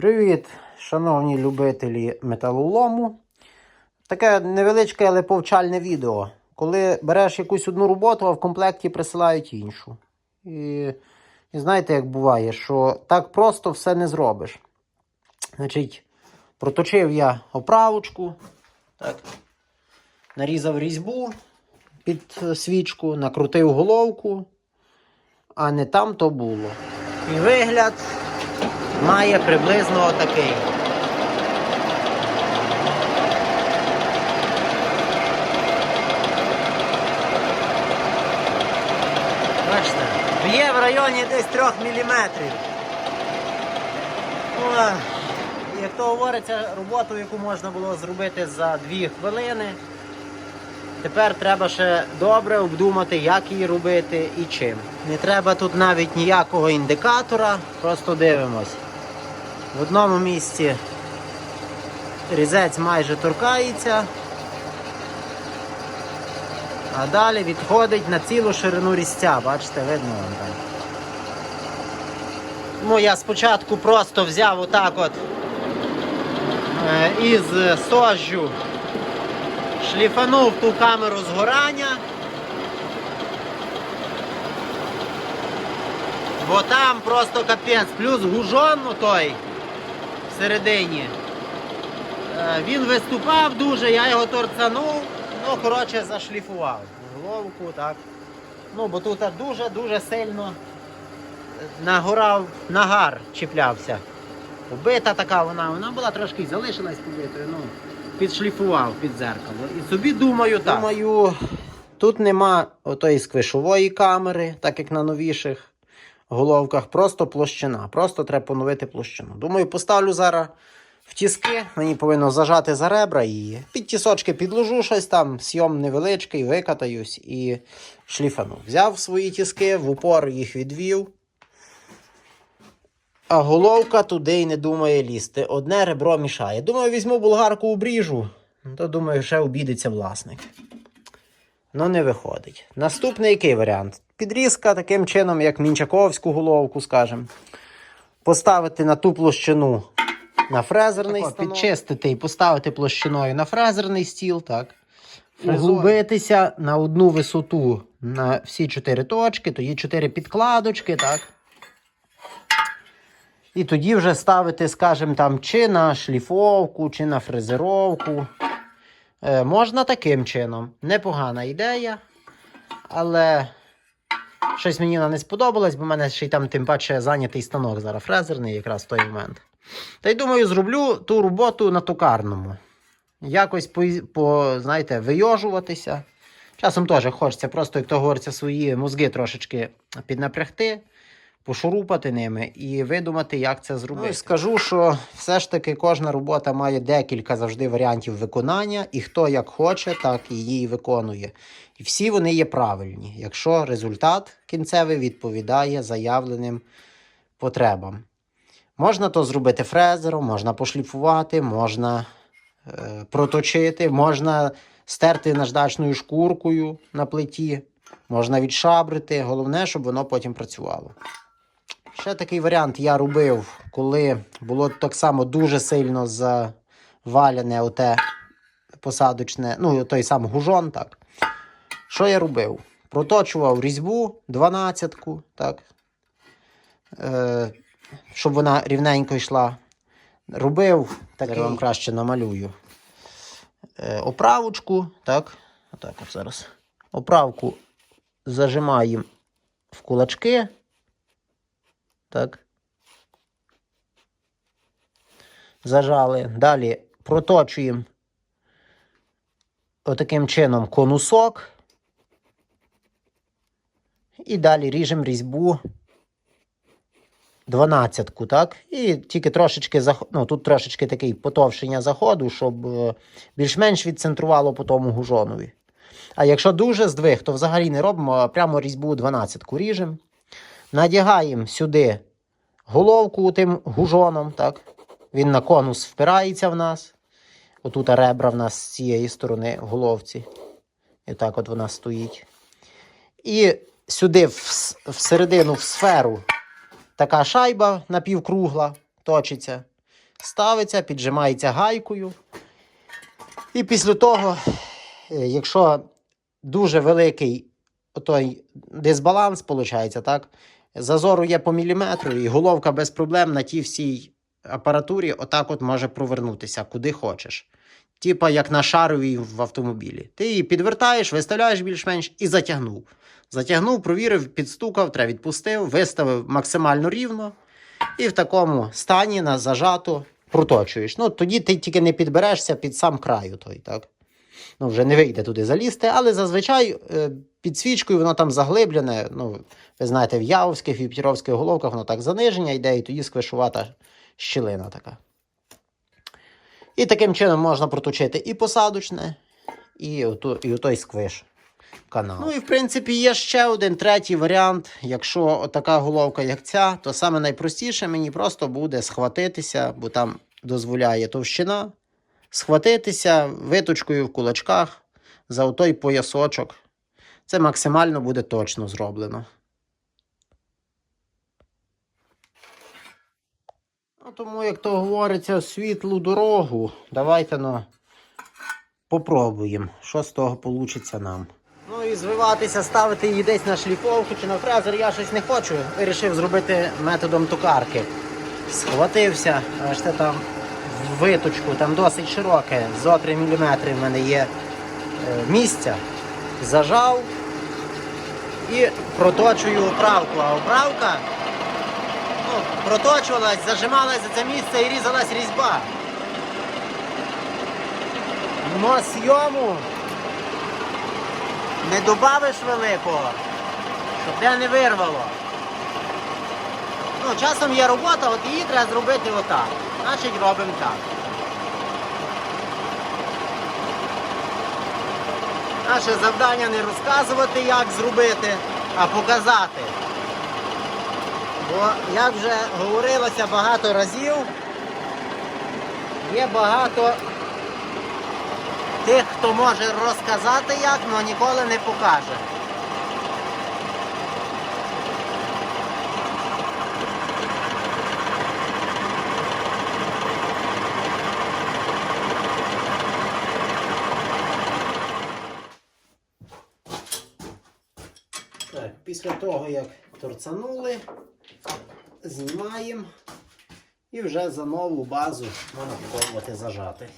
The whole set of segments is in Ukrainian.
Привіт, шановні любителі металолому. Таке невеличке, але повчальне відео. Коли береш якусь одну роботу, а в комплекті присилають іншу. І, і знаєте, як буває, що так просто все не зробиш. Значить, проточив я оправочку, так, нарізав різьбу під свічку, накрутив головку, а не там то було. І вигляд має приблизно отакий. Бачите, б'є в районі десь 3 мм. Як то говориться, роботу, яку можна було зробити за 2 хвилини. Тепер треба ще добре обдумати, як її робити і чим. Не треба тут навіть ніякого індикатора, просто дивимось. В одному місці різець майже торкається, а далі відходить на цілу ширину різця. Бачите, видно вам там. Тому я спочатку просто взяв отак от е, із сожжю шліфанув ту камеру згорання. Бо там просто капець, плюс гужон ну, той всередині. Е, Він виступав дуже, я його торцанув, ну, коротше, зашліфував. Головку, так. Ну, бо тут дуже-дуже сильно нагорав нагар чіплявся. Побита така вона, вона була трошки залишилась побитою, ну, підшліфував під зеркало. І собі думаю, так. Думаю, тут нема отої сквишової камери, так як на новіших головках, просто площина. Просто треба поновити площину. Думаю, поставлю зараз в тіски, мені повинно зажати за ребра її. Під тісочки підложу щось там, сйом невеличкий, викатаюсь і шліфану. Взяв свої тіски, в упор їх відвів. А головка туди й не думає лізти. Одне ребро мішає. Думаю, візьму болгарку обріжу. Ну, То думаю, ще обідеться власник. Ну, не виходить. Наступний який варіант? Підрізка таким чином, як мінчаковську головку, скажімо. Поставити на ту площину на фрезерний Так от. Підчистити і поставити площиною на фрезерний стіл, так. Углубитися на одну висоту на всі чотири точки, тоді чотири підкладочки, так. І тоді вже ставити, скажімо, там, чи на шліфовку, чи на фрезеровку. Е, можна таким чином. Непогана ідея. Але щось мені не сподобалось, бо в мене ще й там тим паче зайнятий станок зараз фрезерний якраз в той момент. Та й думаю, зроблю ту роботу на токарному. Якось по, по знаєте, вийожуватися. Часом теж хочеться просто, як то говориться, свої мозги трошечки піднапрягти пошурупати ними і видумати, як це зробити. Ну, і скажу, що все ж таки кожна робота має декілька завжди варіантів виконання, і хто як хоче, так і її виконує. І всі вони є правильні, якщо результат кінцевий відповідає заявленим потребам. Можна то зробити фрезером, можна пошліфувати, можна е, проточити, можна стерти наждачною шкуркою на плиті, можна відшабрити. Головне, щоб воно потім працювало. Ще такий варіант я робив, коли було так само дуже сильно заваляне оте посадочне, ну, той сам гужон, так. Що я робив? Проточував різьбу 12-ку, так. Е, щоб вона рівненько йшла. Робив, так я вам краще намалюю. Е, оправочку, так. Отак от зараз. Оправку зажимаємо в кулачки. Так. Зажали. Далі проточуємо отаким чином конусок. І далі ріжемо різьбу 12-ку, так? І тільки трошечки ну, тут трошечки такий потовщення заходу, щоб е, більш-менш відцентрувало по тому гужонові. А якщо дуже здвиг, то взагалі не робимо, а прямо різьбу 12-ку ріжемо. Надягаємо сюди головку тим гужоном, так? Він на конус впирається в нас. Отут ребра в нас з цієї сторони головці. І так от вона стоїть. І сюди всередину в сферу така шайба напівкругла точиться. ставиться, піджимається гайкою. І після того, е, якщо дуже великий той дисбаланс, виходить, так? Зазору є по міліметру, і головка без проблем на тій всій апаратурі отак от може провернутися, куди хочеш. Типа як на шаровій в автомобілі. Ти її підвертаєш, виставляєш більш-менш і затягнув. Затягнув, провірив, підстукав, треба відпустив, виставив максимально рівно. І в такому стані на зажато проточуєш. Ну, тоді ти тільки не підберешся під сам краю той, так? Ну, вже не вийде туди залізти, але зазвичай е, під свічкою воно там заглиблене. Ну, ви знаєте, в явських і п'єровських головках воно так заниження йде, і тоді сквишувата щілина така. І таким чином можна проточити і посадочне, і, оту, і той сквиш канал. Ну і в принципі є ще один третій варіант. Якщо така головка, як ця, то саме найпростіше мені просто буде схватитися, бо там дозволяє товщина, схватитися виточкою в кулачках за отой поясочок. Це максимально буде точно зроблено. Ну, тому, як то говориться, світлу дорогу, давайте ну, попробуємо, що з того вийде нам. Ну і звиватися, ставити її десь на шліфовку чи на фрезер я щось не хочу. Вирішив зробити методом токарки. Схватився, бачите, там в виточку, там досить широке, зо 3 мм в мене є е, місця. Зажав і проточую оправку. А оправка ну, проточувалась, зажималась за це місце і різалась різьба. Но сйому не добавиш великого, щоб те не вирвало. Ну, часом є робота, от її треба зробити отак. Значить робимо так. Наше завдання не розказувати, як зробити, а показати. Бо, як вже говорилося багато разів, є багато тих, хто може розказати як, але ніколи не покаже. Після того, як торцанули, знімаємо і вже за нову базу можна пробувати зажати.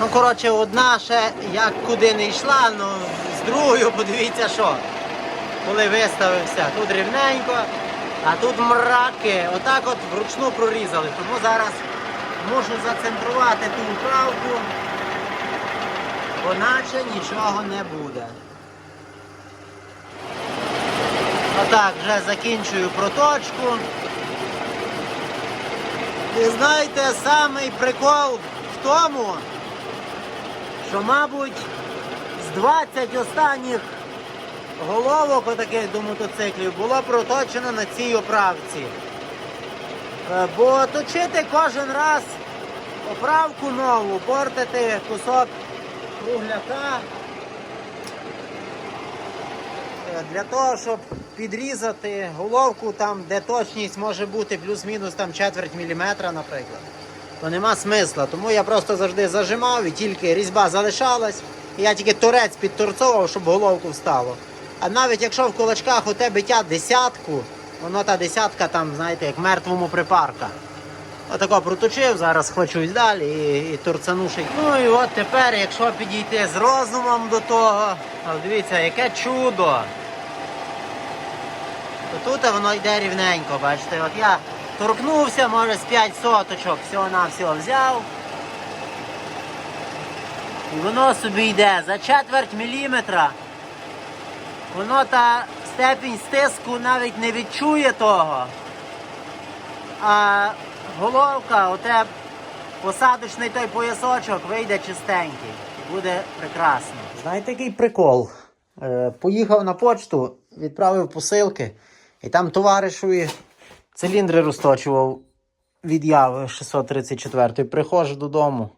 Ну, коротше, одна ще як куди не йшла, ну з другою подивіться що. Коли виставився, тут рівненько, а тут мраки. Отак от вручну прорізали. Тому зараз мушу зацентрувати ту вправку, бо наче нічого не буде. Отак, вже закінчую проточку. І знаєте, самий прикол в тому, що, мабуть, з 20 останніх головок отаких до мотоциклів було проточено на цій оправці. Е, Бо точити кожен раз оправку нову, портити кусок кругляка е, для того, щоб підрізати головку там, де точність може бути плюс-мінус там четверть міліметра, наприклад то нема смисла. Тому я просто завжди зажимав і тільки різьба залишалась. І я тільки торець підторцовував, щоб головку встало. А навіть якщо в кулачках у тебе тя десятку, воно та десятка там, знаєте, як мертвому припарка. Отако проточив, зараз хочусь далі і, і торцанушить. Ну і от тепер, якщо підійти з розумом до того, дивіться, яке чудо. То тут воно йде рівненько, бачите, от я торкнувся, може з 5 соточок всього-навсього взяв. І воно собі йде за четверть міліметра. Воно та степінь стиску навіть не відчує того. А головка, оте посадочний той поясочок вийде чистенький. Буде прекрасно. Знаєте, який прикол? Е, поїхав на почту, відправив посилки, і там товаришові циліндри розточував від яви 634 Приходжу додому.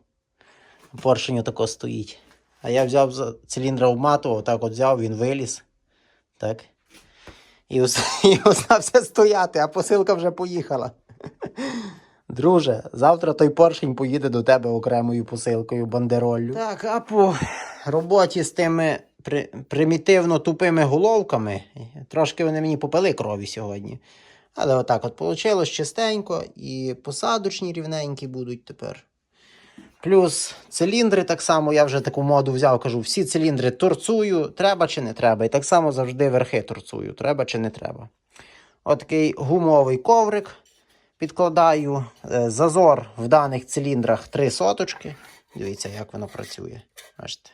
Поршень отако стоїть. А я взяв циліндра обматував, так от взяв, він виліз. Так. І, ос- і остався стояти, а посилка вже поїхала. Друже, завтра той поршень поїде до тебе окремою посилкою бандероллю. Так, а по роботі з тими при, примітивно тупими головками, трошки вони мені попили крові сьогодні. Але отак от вийшло чистенько, і посадочні рівненькі будуть тепер. Плюс циліндри так само, я вже таку моду взяв, кажу, всі циліндри торцую, треба чи не треба. І так само завжди верхи торцую, треба чи не треба. Отакий гумовий коврик підкладаю. Е, Зазор в даних циліндрах 3 соточки. Дивіться, як воно працює. Бачите.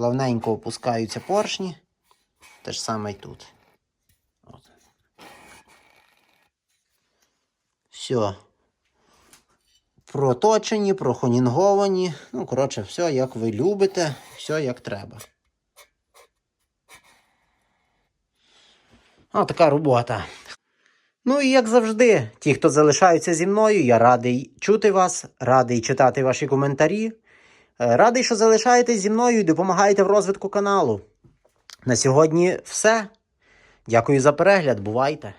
Плавненько опускаються поршні. Те ж саме й тут. От. Все. Проточені, прохонінговані. Ну, коротше, все як ви любите, все як треба. О, така робота. Ну і як завжди, ті, хто залишаються зі мною, я радий чути вас, радий читати ваші коментарі. Е, Радий, що залишаєтесь зі мною і допомагаєте в розвитку каналу. На сьогодні все. Дякую за перегляд. Бувайте!